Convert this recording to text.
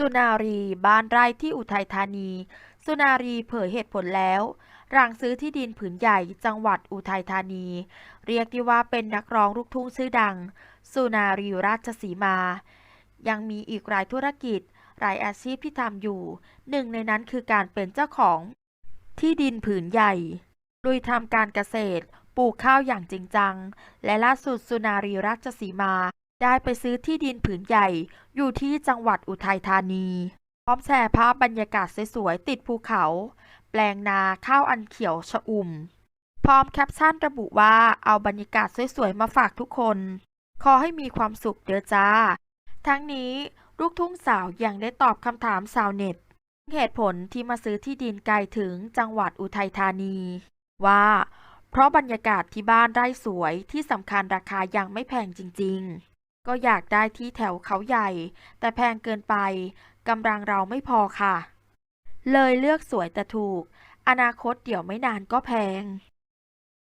สุนารีบ้านไร่ที่อุทัยธานี สุนารีเผยเหตุผลแล้วหลังซื้อที่ดินผืนใหญ่จังหวัดอุทัยธานี เรียกได้ว่าเป็นนักร้องลูกทุ่งชื่อดัง สุนารีราชสีมา ยังมีอีกหลายธุรกิจหลายอาชีพที่ทำอยู่ หนึ่งในนั้นคือการเป็นเจ้าของ ที่ดินผืนใหญ่ ลุยทำการเกษตร ปลูกข้าวอย่างจริงจัง และล่าสุดสุนารีราชสีมา ได้ไปซื้อที่ดินผืนใหญ่ อยู่ที่จังหวัดอุทัยธานี พร้อมแชร์ภาพบรรยากาศสวยๆติดภูเขา แปลงนาข้าวอันเขียวชอุ่ม พร้อมแคปชั่นระบุว่าเอาบรรยากาศสวยๆมาฝากทุกคน ขอให้มีความสุขเด้อจ้า ทั้งนี้ลูกทุ่งสาวยังได้ตอบคำถามชาวเน็ต เหตุผลที่มาซื้อที่ดินไกลถึงจังหวัดอุทัยธานี ว่า เพราะบรรยากาศที่บ้านไร่สวยที่สำคัญราคายังไม่แพงจริง ๆ ก็อยากได้ที่แถวเขาใหญ่ แต่แพงเกินไปกำลังเราไม่พอค่ะ เลยเลือกสวยแต่ถูก อนาคตเดี๋ยวไม่นานก็แพง